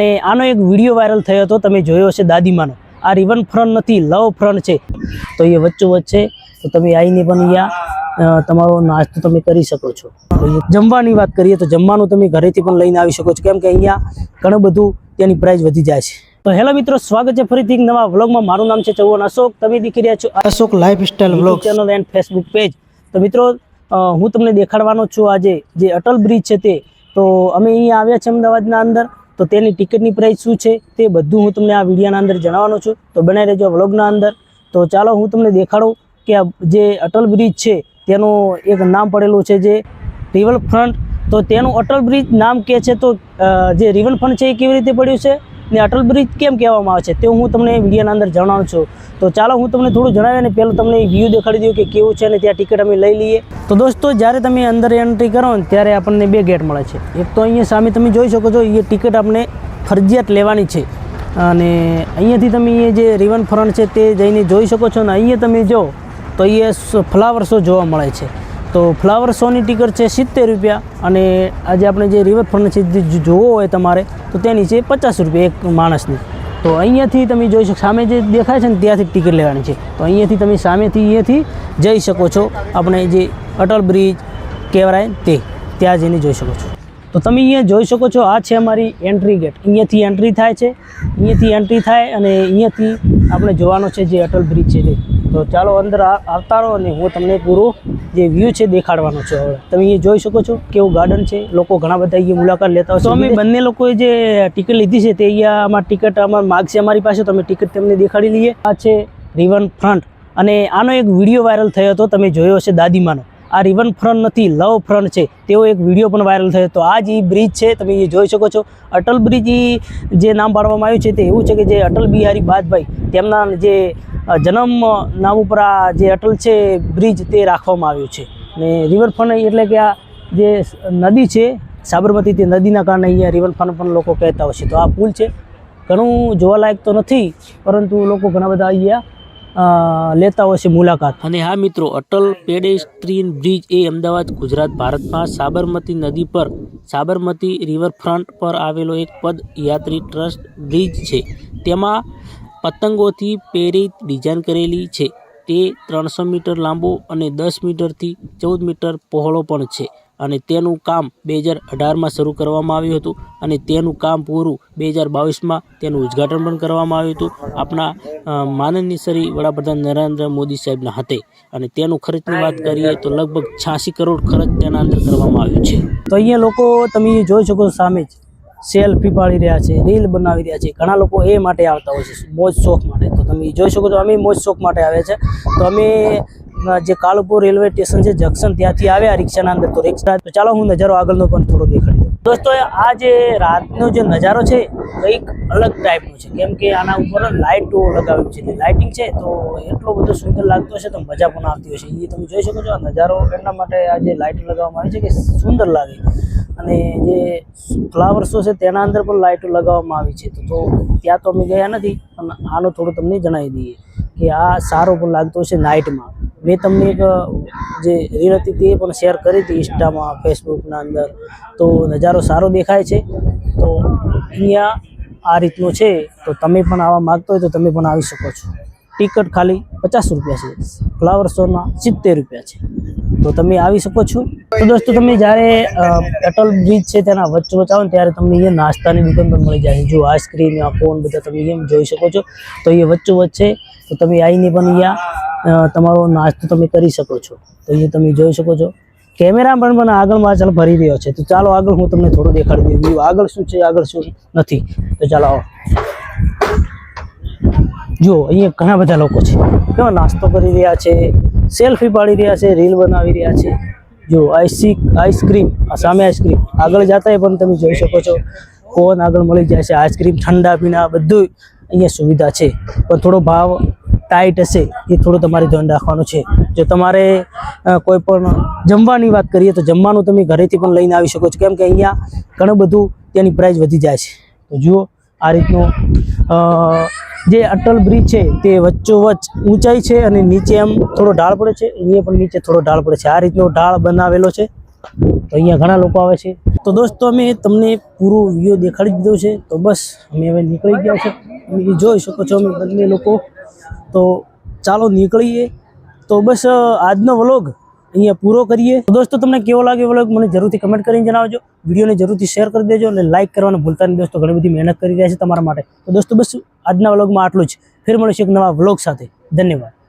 અને આનો એક વીડિયો વાયરલ થયો હતો તમે જોયો હશે દાદીમાનો. આ રિવન ફ્રન્ટ નથી લવ ફ્રન્ટ છે. તો એ વચ્ચોવચ્ચ છે. તો તમે આવીને પણ અહીંયા તમારો નાસ્તો તમે કરી શકો છો. જમવાની વાત કરીએ તો જમવાનું તમે ઘરેથી પણ લઈને આવી શકો છો. કેમ કે અહીંયા ઘણું બધું તેની પ્રાઇસ વધી જાય છે. તો હેલો મિત્રો સ્વાગત છે ફરીથી એક નવા વ્લોગમાં મારું નામ છે ચૌહાણ અશોક. તમે દેખી રહ્યા છો Ashok life style vlog channel and Facebook page તો મિત્રો હું તમને દેખાડવાનો છું આજે જે અટલ બ્રિજ છે તે. તો અમે અહીંયા આવ્યા છીએ અમદાવાદના અંદર. તો તેની ટિકિટની પ્રાઇસ શું છે તે બધું હું તમને આ વિડીયોના અંદર જણાવવાનો છું. તો બનાવી રહેજો વ્લોગના અંદર. તો ચાલો હું તમને દેખાડું કે જે અટલ બ્રિજ છે, તેનું એક નામ પડેલું છે જે રિવરફ્રન્ટ તો તેનું અટલ બ્રિજ નામ કે છે તો જે રિવરફ્રન્ટ છે એ કેવી રીતે પડ્યું છે? ને અટલ બ્રિજ કેમ કહેવામાં આવે છે તે હું તમને વિડીયોના અંદર જણાવું છું. તો ચાલો હું તમને થોડું જણાવી અને પહેલું તમને વ્યૂ દેખાડી દઉં કે કેવું છે અને ત્યાં ટિકિટ અમે લઈ લઈએ. તો દોસ્તો, જ્યારે તમે અંદર એન્ટ્રી કરો ને ત્યારે આપણને બે ગેટ મળે છે. એક તો અહીંયા સામે તમે જોઈ શકો છો એ ટિકિટ આપણે ફરજિયાત લેવાની છે. અને અહીંયાથી તમે એ જે રિવન ફ્રન્ટ છે તે જઈને જોઈ શકો છો અને અહીંયા તમે જો, તો એ ફ્લાવર શો જોવા મળે છે. તો ફ્લાવર શોની ટિકિટ છે સિત્તેર રૂપિયા અને આજે આપણે જે રિવરફ્રન્ટ છે જોવો હોય તમારે, તો તેની છે પચાસ રૂપિયા એક માણસની. તો અહીંયાથી તમે જોઈ શકો, સામે જે દેખાય છે ને ત્યાંથી ટિકિટ લેવાની છે. તો અહીંયાથી તમે સામેથી અહીંયાથી જઈ શકો છો, આપણે જે અટલ બ્રિજ કહેવાય તે, ત્યાં જઈને જોઈ શકો છો. તો તમે અહીંયા જોઈ શકો છો, આ છે અમારી એન્ટ્રી ગેટ. અહીંયાથી એન્ટ્રી થાય છે, અહીંયાથી એન્ટ્રી થાય અને અહીંયાથી આપણે જોવાનો છે જે અટલ બ્રિજ છે તે. તો ચાલો અંદર આવતા રહો અને હું તમને પૂરું જે વ્યૂ છે દેખાડવાનો છે હવે. તમે અહીંયા જોઈ શકો છો કેવું ગાર્ડન છે. લોકો ઘણા બધા અહીંયા મુલાકાત લેતા હોય તો અમે બંને લોકોએ જે ટિકિટ લીધી છે તે અહીંયા અમારી ટિકિટ અમાર માગ છે અમારી પાસે તો અમે ટિકિટ તેમને દેખાડી લઈએ. આ છે રિવન ફ્રન્ટ અને આનો એક વીડિયો વાયરલ થયો હતો તમે જોયો હશે દાદીમાનો. આ રિવન ફ્રન્ટ નથી લવ ફ્રન્ટ છે. તેવો એક વીડિયો પણ વાયરલ થયો તો આ જ ઈ બ્રિજ છે તમે એ જોઈ શકો છો. અટલ બ્રિજ જે નામ પાડવામાં આવ્યું છે તે એવું છે કે જે અટલ બિહારી વાજપેયી તેમના જે જન્મ નામ ઉપર આ જે અટલ છે, બ્રિજ તે રાખવામાં આવ્યું છે. ને રિવરફ્રન્ટ એટલે કે આ જે નદી છે, સાબરમતી તે નદીના કારણે અહીંયા રિવરફ્રન્ટ પણ લોકો કહેતા હોય છે. તો આ પુલ છે. ઘણું જોવાલાયક તો નથી, પરંતુ લોકો ઘણા બધા અહીંયા લેતા હોય છે મુલાકાત. અને હા મિત્રો, અટલ પેડેસ્ટ્રીન બ્રિજ એ અમદાવાદ, ગુજરાત, ભારતમાં સાબરમતી નદી પર, સાબરમતી રિવરફ્રન્ટ પર આવેલો એક પદયાત્રી ટ્રસ્ટ બ્રિજ છે. તેમાં પતંગોથી પ્રેરિત ડિઝાઇન કરેલી છે. તે ત્રણસો મીટર લાંબો અને દસ મીટરથી ચૌદ મીટર પહોળો પણ છે અને તેનું કામ બે હજાર અઢારમાં શરૂ કરવામાં આવ્યું હતું અને તેનું કામ પૂરું બે હજાર બાવીસમાં તેનું ઉદ્ઘાટન પણ કરવામાં આવ્યું હતું. આપણા માનનીય શ્રી વડાપ્રધાન નરેન્દ્ર મોદી સાહેબના હાથે અને તેનું ખર્ચની વાત કરીએ તો લગભગ છ્યાસી કરોડ ખર્ચ તેના અંદર કરવામાં આવ્યું છે. તો અહીંયા લોકો તમે જોઈ શકો સામે જ. સેલ્ફી પાડી રહ્યા છે રીલ બનાવી રહ્યા છે. ઘણા લોકો એ માટે આવતા હોય છે, મોજ શોખ માટે. તો તમે જોઈ શકો છો, અમે મોજ શોખ માટે આવ્યા છે. તો અમે જે કાલુપુર રેલવે સ્ટેશન છે, જંકશન ત્યાંથી આવ્યા રિક્ષાના અંદર. તો રિક્ષા, તો ચાલો હું નજારો આગળનો પણ થોડો દેખાડી દઉં. દોસ્તો, આ જે રાતનો જે નજારો છે, કંઈક અલગ ટાઈપનો છે. કેમ કે આના ઉપર લાઇટો લગાવ્યું છે. લાઇટિંગ છે, તો એટલો બધો સુંદર લાગતો હશે તો મજા પણ આવતી હશે એ તમે જોઈ શકો છો, આ નજારો એટલા માટે આ જે લાઇટ લગાવવામાં આવી છે, કે સુંદર લાગે. અને જે ફ્લાવર શો છે તેના અંદર પણ લાઇટો લગાવવામાં આવી છે. તો ત્યાં તો અમે ગયા નથી, પણ આનું થોડું તમને જણાવી દઈએ કે આ સારો પણ લાગતો છે નાઇટમાં. મેં તમને એક, જે રીલ હતી તે પણ શેર કરી હતી ઇન્સ્ટામાં, ફેસબુકના અંદર. તો નજારો સારો દેખાય છે. તો અહીંયા આ રીતનું છે. તો તમે પણ આવવા માગતો હોય તો તમે પણ આવી શકો છો. ટિકટ ખાલી પચાસ રૂપિયા છે. ફ્લાવર શોના સિત્તેર રૂપિયા છે. તો તમે આવી શકો છો. તો દોસ્તો, તમે જ્યારે અટલ બ્રિજ છે તેના વચ્ચે વચ્ચે આવો ત્યારે તમને અહીંયા નાસ્તાની દુકાન પણ મળી જાય. જો આઈસ્ક્રીમ આ ફોન બધા તમે એમ જોઈ શકો છો? તો એ વચ્ચે વચ્ચે તો તમે આવીને પણ અહીંયા તમારો નાસ્તો તમે કરી શકો છો. તો અહીંયા તમે જોઈ શકો છો. કેમેરા પણ મને આગળમાં ચાલો ભરી રહ્યો છે. તો ચાલો આગળ હું તમને થોડું દેખાડી દઉં. આગળ શું છે, આગળ શું નથી. તો ચાલો આવો. જુઓ અહીંયા ઘણા બધા લોકો છે. કેવા નાસ્તો કરી રહ્યા છે. સેલ્ફી પાડી રહ્યા છે, રીલ બનાવી રહ્યા છે. જો આઈસી આઈસ્ક્રીમ સામે આઈસ્ક્રીમ. આગળ જતા પણ તમે જોઈ શકો છો. કોન આગળ મળી જાય છે. આઈસ્ક્રીમ, ઠંડા પીણા બધું અહીંયા સુવિધા છે. પણ થોડો ભાવ ટાઈટ હશે, એ થોડું તમારે ધ્યાન રાખવાનું છે. જો તમારે કોઈ પણ જમવાની વાત કરીએ તો જમવાનું તમે ઘરેથી પણ લઈને આવી શકો છો. કેમ કે અહીંયા ઘણું બધું તેની પ્રાઇસ વધી જાય છે. તો જુઓ આ રીતનો જે અટલ બ્રિજ છે તે વચ્ચોવચ્ચ ઊંચાઈ છે અને નીચે એમ થોડો ઢાળ પડે છે. અહીંયા પણ નીચે થોડો ઢાળ પડે છે. આ રીતનો ઢાળ બનાવેલો છે. તો અહીંયા ઘણા લોકો આવે છે. તો દોસ્તો, અમે તમને પૂરો વીડિયો દેખાડી દીધો છે. તો બસ, અમે હવે નીકળી ગયા છે. તમે જોઈ શકો છો, અમે બંને લોકો. તો ચાલો નીકળીએ. તો બસ આજનો વ્લોગ અહીંયા પૂરો કરીએ. તો દોસ્તો, તમને કેવો લાગે વ્લોગ મને જરૂરથી કમેન્ટ કરીને જણાવજો. વિડીયોને જરૂરથી શેર કરી દેજો અને લાઇક કરવાનું ભૂલતા નહીં. દોસ્તો, ઘણી બધી મહેનત કરી રહ્યા છે તમારા માટે. તો દોસ્તો, બસ આજના વ્લોગમાં આટલું જ. ફેર મળીશું એક નવા વ્લોગ સાથે. ધન્યવાદ.